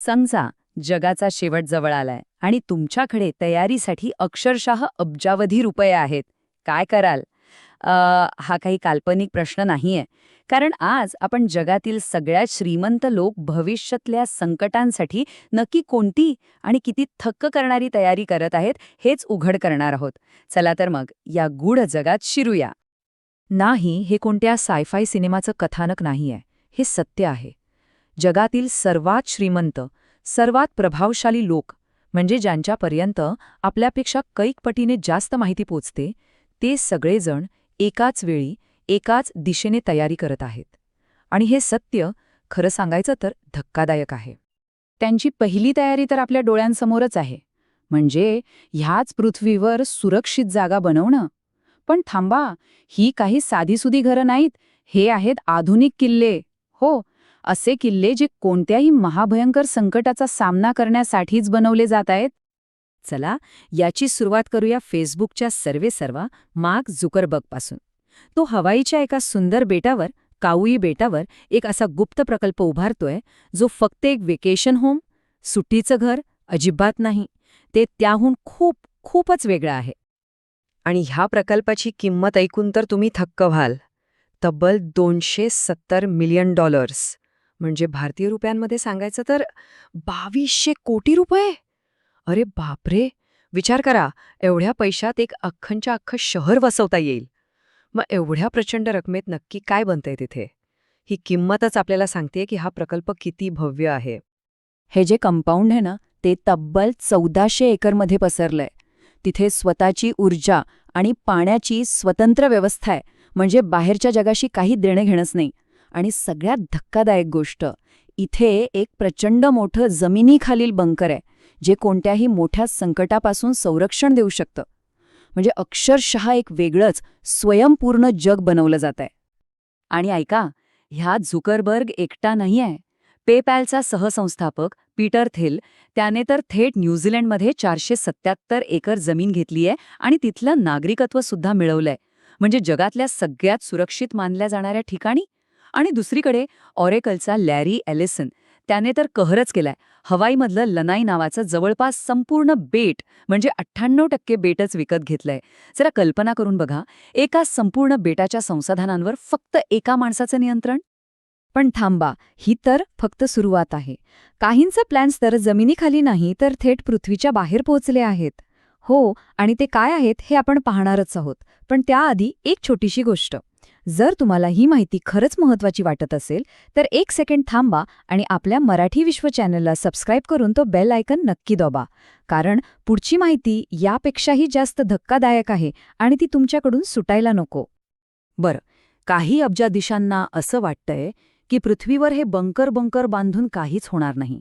समजा जगाचा शेवट जवळ आलाय आणि तुमच्याकडे तयारीसाठी अक्षरशः अब्जावधी रुपये आहेत. काय कराल? आ, हा काही काल्पनिक प्रश्न नाहीये. कारण आज आपण जगातील सगळ्यात श्रीमंत लोक भविष्यातल्या संकटांसाठी नक्की कोणती आणि किती थक्क करणारी तयारी करत आहेत हेच उघड करणार आहोत. चला तर मग या गूढ जगात शिरूया. नाही हे कोणत्या सायफाय सिनेमाचं कथानक नाहीये. हे सत्य आहे. जगातील सर्वात श्रीमंत सर्वात प्रभावशाली लोक म्हणजे ज्यांच्यापर्यंत आपल्यापेक्षा कैकपटीने जास्त माहिती पोचते ते सगळेजण एकाच वेळी एकाच दिशेने तयारी करत आहेत. आणि हे सत्य खरं सांगायचं तर धक्कादायक आहे. त्यांची पहिली तयारी तर आपल्या डोळ्यांसमोरच आहे. म्हणजे ह्याच पृथ्वीवर सुरक्षित जागा बनवणं. पण थांबा ही काही साधीसुधी घरं नाहीत हे आहेत आधुनिक किल्ले. हो असे किल्ले जे कोणत्याही महाभयंकर संकटाचा सामना करण्यासाठीच बनवले जात आहेत? चला याची सुरुवात करूया फेसबुकच्या सर्वे सर्वा मार्क झुकरबर्गपासून तो हवाईच्या एका सुंदर बेटावर काऊई बेटावर एक असा गुप्त प्रकल्प उभारतोय जो फक्त एक वेकेशन होम सुट्टीचं घर अजिबात नाही ते त्याहून खूप खूपच वेगळं आहे. आणि ह्या प्रकल्पाची किंमत ऐकून तर तुम्ही थक्क व्हाल. तब्बल दोनशे सत्तर मिलियन डॉलर्स. म्हणजे भारतीय रुपयांमध्ये सांगायचं तर बावीसशे कोटी रुपये? अरे बापरे! विचार करा एवढ्या पैशात एक अख्खंच्या अख्खं शहर वसवता येईल. मग एवढ्या प्रचंड रकमेत नक्की काय बनतंय तिथे? ही किंमतच आपल्याला सांगते की हा प्रकल्प किती भव्य आहे. हे जे कंपाऊंड आहे ना ते तब्बल चौदाशे एकरमध्ये पसरलंय. तिथे स्वतःची ऊर्जा आणि पाण्याची स्वतंत्र व्यवस्था आहे. म्हणजे बाहेरच्या जगाशी काही देणं घेणंच नाही. आणि सगळ्यात धक्कादायक गोष्ट इथे एक प्रचंड मोठं जमिनीखालील बंकर आहे जे कोणत्याही मोठ्या संकटापासून संरक्षण देऊ शकतं. म्हणजे अक्षरशः एक वेगळंच स्वयंपूर्ण जग बनवलं जात आहे. आणि ऐका ह्या झुकरबर्ग एकटा नाही आहे. पेपॅलचा सहसंस्थापक पीटर थिल त्याने तर थेट न्यूझीलंडमध्ये चारशे सत्याहत्तर एकर जमीन घेतली आहे आणि तिथलं नागरिकत्व सुद्धा मिळवलंय. म्हणजे जगातल्या सगळ्यात सुरक्षित मानल्या जाणाऱ्या ठिकाणी आणि दुसरीकडे ऑरेकलचा लॅरी एलिसन. त्याने तर कहरच केलाय. हवाईमधलं लनाई नावाचं जवळपास संपूर्ण बेट म्हणजे अठ्ठ्याण्णव टक्के बेटच विकत घेतलंय. जरा कल्पना करून बघा एका संपूर्ण बेटाच्या संसाधनांवर फक्त एका माणसाचं नियंत्रण? पण थांबा ही तर फक्त सुरुवात आहे. काहींचे प्लॅन्स तर जमिनीखाली नाही तर थेट पृथ्वीच्या बाहेर पोहोचले आहेत. हो आणि ते काय आहेत हे आपण पाहणारच आहोत. पण त्याआधी एक छोटीशी गोष्ट. जर तुम्हाला ही माहिती खरंच महत्वाची वाटत असेल तर एक सेकंड थांबा आणि आपल्या मराठी विश्व चॅनलला सबस्क्राईब करून तो बेल आयकन नक्की दोबा. कारण पुढची माहिती यापेक्षाही जास्त धक्कादायक आहे आणि ती तुमच्याकडून सुटायला नको. बरं काही अब्जादिशांना असं वाटतंय की पृथ्वीवर हे बंकर बंकर बांधून काहीच होणार नाही.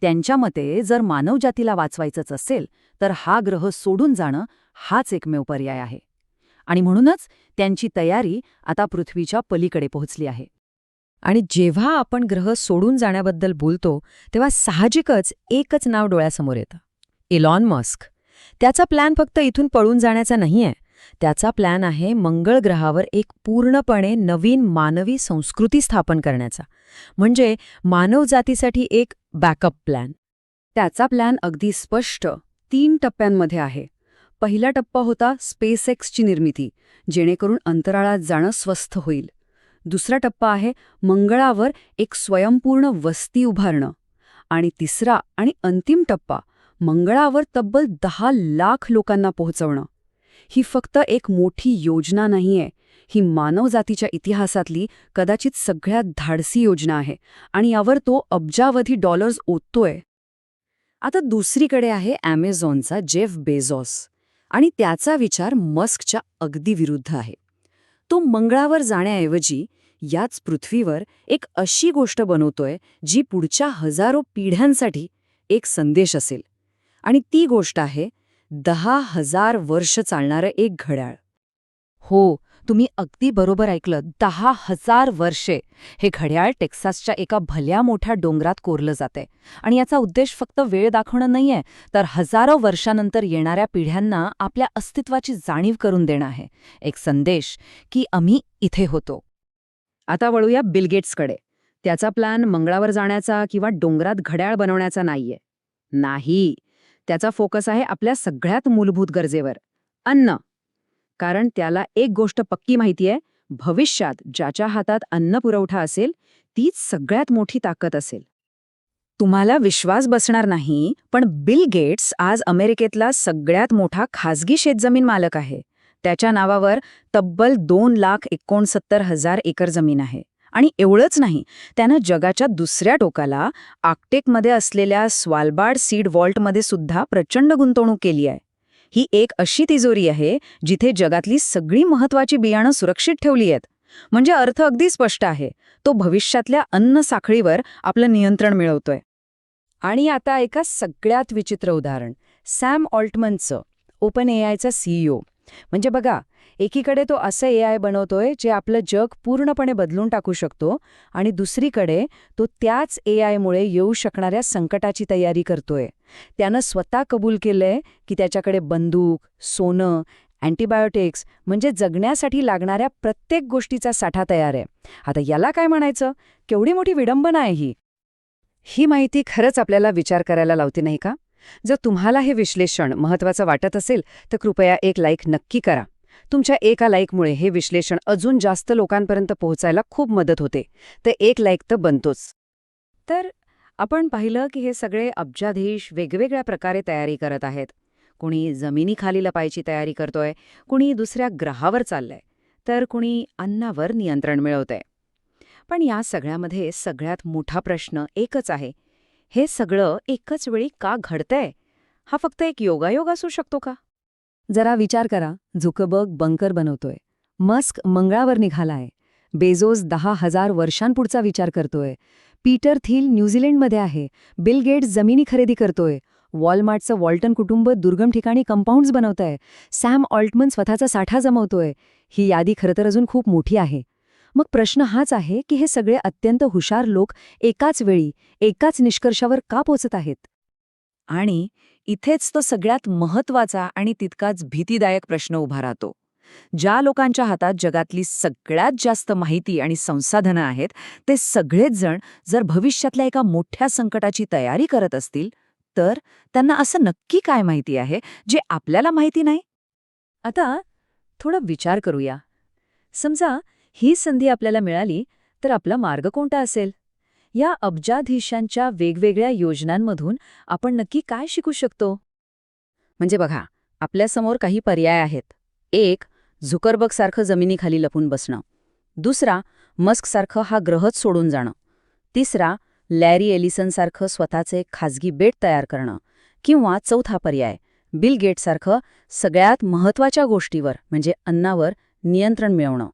त्यांच्या मते जर मानवजातीला वाचवायचंच असेल तर हा ग्रह सोडून जाणं हाच एकमेव पर्याय आहे. आणि म्हणूनच त्यांची तयारी आता पृथ्वीच्या पलीकडे पोहोचली आहे. आणि जेव्हा आपण ग्रह सोडून जाण्याबद्दल बोलतो तेव्हा साहजिकच एकच नाव डोळ्यासमोर येतं. Elon Musk. त्याचा प्लॅन फक्त इथून पळून जाण्याचा नाहीये त्याचा प्लॅन आहे मंगळ ग्रहावर एक पूर्णपणे नवीन मानवी संस्कृती स्थापन करण्याचा. म्हणजे मानवजातीसाठी एक बॅकअप प्लॅन त्याचा प्लॅन अगदी स्पष्ट तीन टप्प्यांमध्ये आहे. पहिला टप्पा होता स्पेसएक्सची निर्मिती जेणेकरून अंतराळात जाणं स्वस्थ होईल. दुसरा टप्पा आहे मंगळावर एक स्वयंपूर्ण वस्ती उभारणं. आणि तिसरा आणि अंतिम टप्पा मंगळावर तब्बल दहा लाख लोकांना पोहोचवणं. ही फक्त एक मोठी योजना नाहीये. ही मानवजातीच्या इतिहासातली कदाचित सगळ्यात धाडसी योजना आहे आणि यावर तो अब्जावधी डॉलर्स ओततोय. आता दुसरीकडे आहे ॲमेझॉनचा जेफ बेझॉस आणि त्याचा विचार मस्कच्या अगदी विरुद्ध आहे. तो मंगळावर जाण्याऐवजी याच पृथ्वीवर एक अशी गोष्ट बनवतोय जी पुढच्या हजारो पिढ्यांसाठी एक संदेश असेल. आणि ती गोष्ट आहे दहा हजार वर्ष चालणारं एक घड्याळ. हो तुम्ही अगदी बरोबर ऐकलं. दहा हजार वर्षे. हे घड्याळ टेक्सासच्या एका भल्या मोठ्या डोंगरात कोरलं जाते आणि याचा उद्देश फक्त वेळ दाखवणं नाहीये तर हजारो वर्षानंतर येणाऱ्या पिढ्यांना आपल्या अस्तित्वाची जाणीव करून देणं आहे. एक संदेश की आम्ही इथे होतो. आता वळूया बिलगेट्सकडे त्याचा प्लॅन मंगळावर जाण्याचा किंवा डोंगरात घड्याळ बनवण्याचा नाहीये. नाही. त्याचा फोकस आहे आपल्या सगळ्यात मूलभूत गरजेवर अन्न. कारण त्याला एक गोष्ट पक्की माहितीये भविष्यात ज्याच्या हातात अन्न पुरवठा असेल तीच सगळ्यात मोठी ताकद असेल. तुम्हाला विश्वास बसणार नाही पण बिल गेट्स आज अमेरिकेतला सगळ्यात मोठा खासगी शेतजमीन मालक आहे. त्याच्या नावावर तब्बल दोन लाख एकोणसत्तर हजार एकर जमीन आहे. आणि एवढंच नाही त्यानं जगाच्या दुसऱ्या टोकाला आकटेकमध्ये असलेल्या स्वालबार्ड सीड वॉल्टमध्ये सुद्धा प्रचंड गुंतवणूक केली आहे. ही एक अशी तिजोरी आहे जिथे जगातली सगळी महत्वाची बियाणं सुरक्षित ठेवली आहेत. म्हणजे अर्थ अगदी स्पष्ट आहे तो भविष्यातल्या अन्न साखळीवर आपलं नियंत्रण मिळवतोय. आणि आता एका सगळ्यात विचित्र उदाहरण सॅम ऑल्टमनचं ओपन ए आयचा सीईओ म्हणजे बघा एकीकडे तो असं ए आय बनवतोय जे आपलं जग पूर्णपणे बदलून टाकू शकतो आणि दुसरीकडे तो त्याच ए आयमुळे येऊ शकणाऱ्या संकटाची तयारी करतोय. त्यानं स्वतः कबूल केलंय की त्याच्याकडे बंदूक सोनं अँटीबायोटिक्स म्हणजे जगण्यासाठी लागणाऱ्या प्रत्येक गोष्टीचा साठा तयार आहे. आता याला काय म्हणायचं? केवढी मोठी विडंबना आहे ही. ही माहिती खरंच आपल्याला विचार करायला लावते नाही का? जर तुम्हाला हे विश्लेषण महत्वाचं वाटत असेल तर कृपया एक लाईक नक्की करा. तुमच्या एका लाईकमुळे हे विश्लेषण अजून जास्त लोकांपर्यंत पोहोचायला खूप मदत होते. तर एक लाईक तर बनतोच. तर आपण पाहिलं की हे सगळे अब्जाधीश वेगवेगळ्या प्रकारे तयारी करत आहेत. कुणी जमिनीखाली लपायची तयारी करतोय कुणी दुसऱ्या ग्रहावर चाललंय तर कुणी अन्नावर नियंत्रण मिळवतंय. पण या सगळ्यामध्ये सगळ्यात मोठा प्रश्न एकच आहे. हे सगळं एकच वेळी का घडतंय? हा फक्त एक योगायोग असू शकतो का? जरा विचार करा झुकबर्ग बंकर बनवतोय. मस्क मंगळावर निघालाय. बेझोस दहा हजार वर्षांपुढचा विचार करतोय. पीटर थील न्यूझीलंडमध्ये आहे. बिल गेट्स जमिनी खरेदी करतोय. वॉलमार्टचं वॉल्टन कुटुंब दुर्गम ठिकाणी कंपाऊंड्स बनवतंय. सॅम ऑल्टमन स्वतःचा साठा जमवतोय. ही यादी खरं तर अजून खूप मोठी आहे. मग प्रश्न हाच आहे की हे सगळे अत्यंत हुशार लोक एकाच वेळी एकाच निष्कर्षावर का पोचत आहेत? आणि इथेच तो सगळ्यात महत्त्वाचा आणि तितकाच भीतीदायक प्रश्न उभा राहतो. ज्या लोकांच्या हातात जगातली सगळ्यात जास्त माहिती आणि संसाधनं आहेत ते सगळेच जण जर भविष्यातल्या एका मोठ्या संकटाची तयारी करत असतील तर त्यांना असं नक्की काय माहिती आहे जे आपल्याला माहिती नाही? आता थोडा विचार करूया. समजा ही संधी आपल्याला मिळाली तर आपला मार्ग कोणता असेल? या अब्जाधीशांच्या वेगवेगळ्या योजनांमधून आपण नक्की काय शिकू शकतो? म्हणजे बघा आपल्यासमोर काही पर्याय आहेत. एक झुकरबगसारखं जमिनीखाली लपून बसणं. दुसरा मस्कसारखं हा ग्रहच सोडून जाणं. तिसरा लॅरी एलिसनसारखं स्वतःचे खाजगी बेट तयार करणं. किंवा चौथा पर्याय बिल गेटसारखं सगळ्यात महत्त्वाच्या गोष्टीवर म्हणजे अन्नावर नियंत्रण मिळवणं.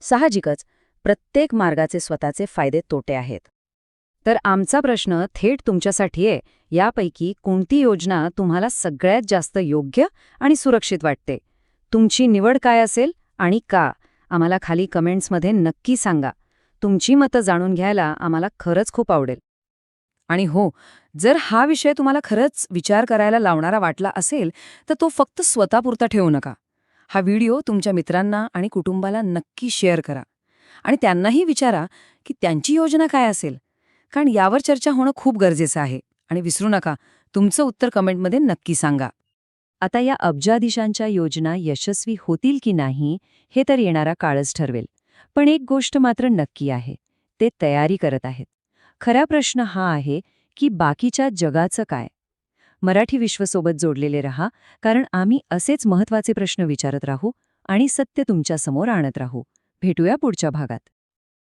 साहजिकच प्रत्येक मार्गाचे स्वतःचे फायदे तोटे आहेत. तर आमचा प्रश्न थेट तुमच्यासाठी आहे. यापैकी कोणती योजना तुम्हाला सगळ्यात जास्त योग्य आणि सुरक्षित वाटते? तुमची निवड काय असेल आणि का? आम्हाला खाली कमेंट्समध्ये नक्की सांगा. तुमची मतं जाणून घ्यायला आम्हाला खरंच खूप आवडेल. आणि हो जर हा विषय तुम्हाला खरंच विचार करायला लावणारा वाटला असेल तर तो फक्त स्वतःपुरता ठेवू नका. हा व्हिडिओ तुमच्या मित्रांना आणि कुटुंबाला नक्की शेअर करा. आणि त्यांनाही विचारा की त्यांची योजना काय असेल? कारण यावर चर्चा होणं खूप गरजेचं आहे. आणि विसरू नका तुमचं उत्तर कमेंटमध्ये नक्की सांगा. आता या अब्जाधीशांच्या योजना यशस्वी होतील की नाही हे तर येणारा काळच ठरवेल. पण एक गोष्ट मात्र नक्की आहे ते तयारी करत आहेत. खरा प्रश्न हा आहे की बाकीच्या जगाचं काय? मराठी विश्वसोबत जोडलेले रहा कारण आम्ही असेच महत्त्वाचे प्रश्न विचारत राहू आणि सत्य तुमच्यासमोर आणत राहू. भेटूया पुढच्या भागात.